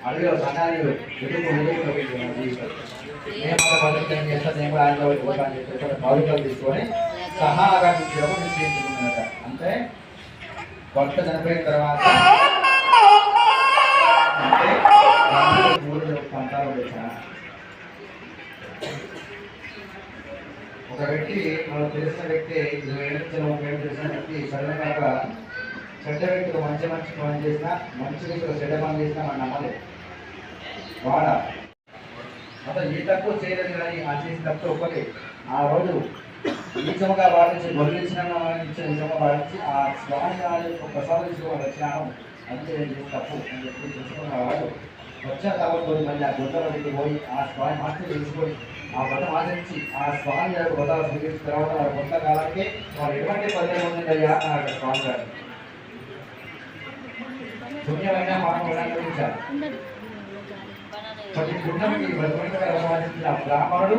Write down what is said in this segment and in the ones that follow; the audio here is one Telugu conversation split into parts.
అడవిలో సంఘాలు వెతుకు వెతుకు జీవితం నేను కూడా భద్రత చేస్తాను నేను కూడా ఆయనలో పోతాను చెప్పి బాధ్యతలు తీసుకొని సహాగామించడం నిశ్చయించుకున్నట అంటే భర్త చనిపోయిన తర్వాత ఒక వ్యక్తి మనం తెలిసిన వ్యక్తి ఇరవై ఏళ్ళ ముప్పై తెలిసిన వ్యక్తి సరైన గా చెడ్డ వ్యక్తులు మంచి మంచి పని చేసినా మంచి వ్యక్తులు చెడ్డ పని చేసినా మనం నమ్మలేదు వాడ? అతను ఏ తక్కువ చేయలేదు కానీ ఆ చేసిన తప్పు ఒకటి ఆ రోజు నిజంగా భావించి బొల్లించిన నిజంగా భావించి ఆ స్వామి వారి యొక్క ప్రసాదించుకోవాలి వచ్చినాను అంతే తప్పు అని చెప్పి తెలుసుకున్న వాడు వచ్చిన తర్వాత పోయి మళ్ళీ ఆ గుంటలోకి పోయి ఆ స్వామి మాస్టర్ తెలుసుకొని ఆ వ్రతం ఆచరించి ఆ స్వామి గారు వ్రతాలు స్వీకరించిన తర్వాత వారి కొంత కాలానికి వారు ఎటువంటి పదిహేను ఉంటుందయ్యా అన్నాడు స్వామి గారు పుణ్యమైన మనం గురించారు పట్టుకున్న గుండంకి బ్రతుకునిగా వ్యవహరించిన బ్రాహ్మణుడు.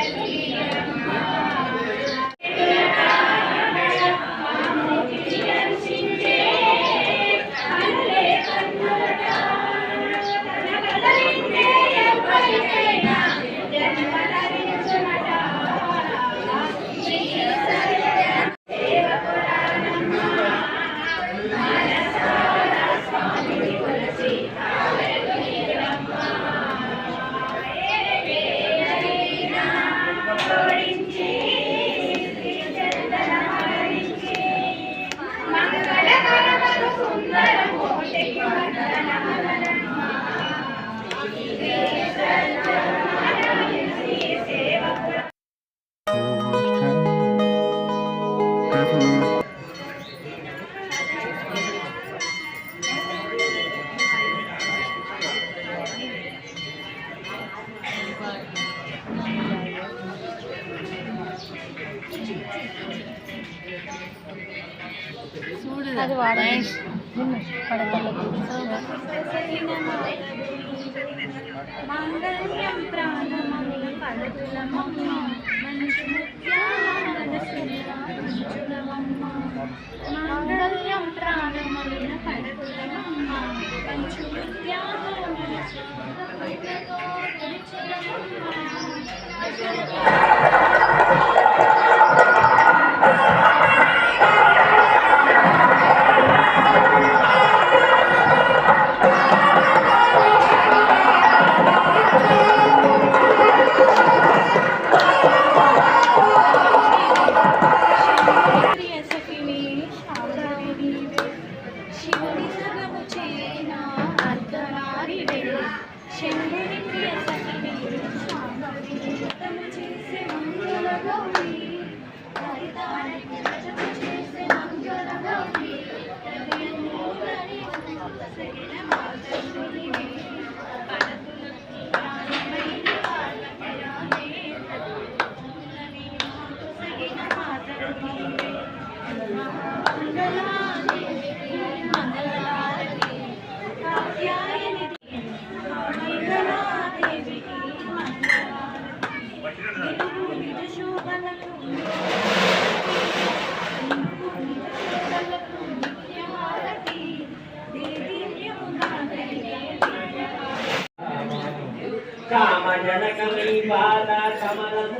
అది వాడండి మాంగళ్యం ప్రాణమముల పడతులమమ్మ మంచు ముత్యాల శ్రీరామంచులమమ్మ మాంగళ్యం ప్రాణమముల పడతులమమ్మ మంచు ముత్యాల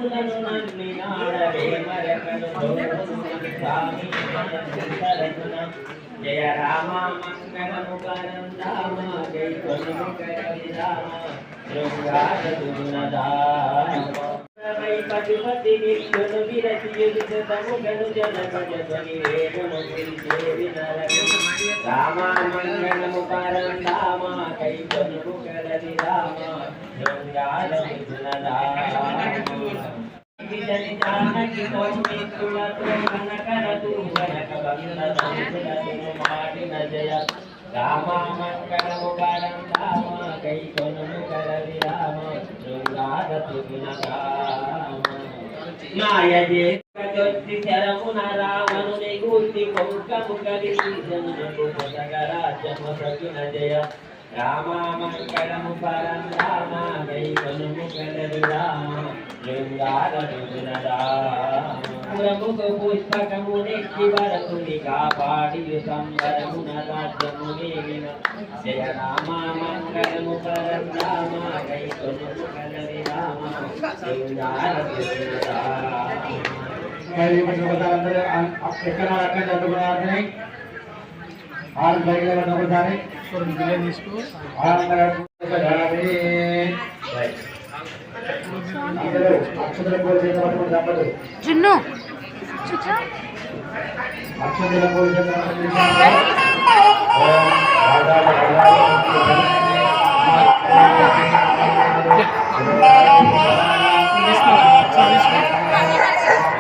కమలములను నమ్మి నాడవే మరకలు స్వామి సరసున జయ రామ మంగళము పరంధామ జై కొనుము కవిరామ శృంగార పతిపతి నిత్యును విరచి యుదితము గను జనపద ధ్వని వేదము పిలిచే పరం రామ కై కలది రామ జానకి వనక జయ పరం రామ. కలది రామ రామ కజొచ్చి శరమున రావణుని గూర్చి కొంకము కలిసి మొదగరాజము రాజ్యము సగున జయ రామ మంగళము పరం రామ దైవనుము కొనుము రామ శృంగార తుగుణ పుష్పకము నెక్కి వరకుని కాపాడి సంబరమున రాజ్యము నేమిన జయ రామ మంగళము పరం రామ కై కొనుము కలది రామ శృంగార అందరూ ఎక్కడ అక్కడ చదువుకున్నారని ఆరు బయట ఒకసారి. అందరూ అక్షతల పూజ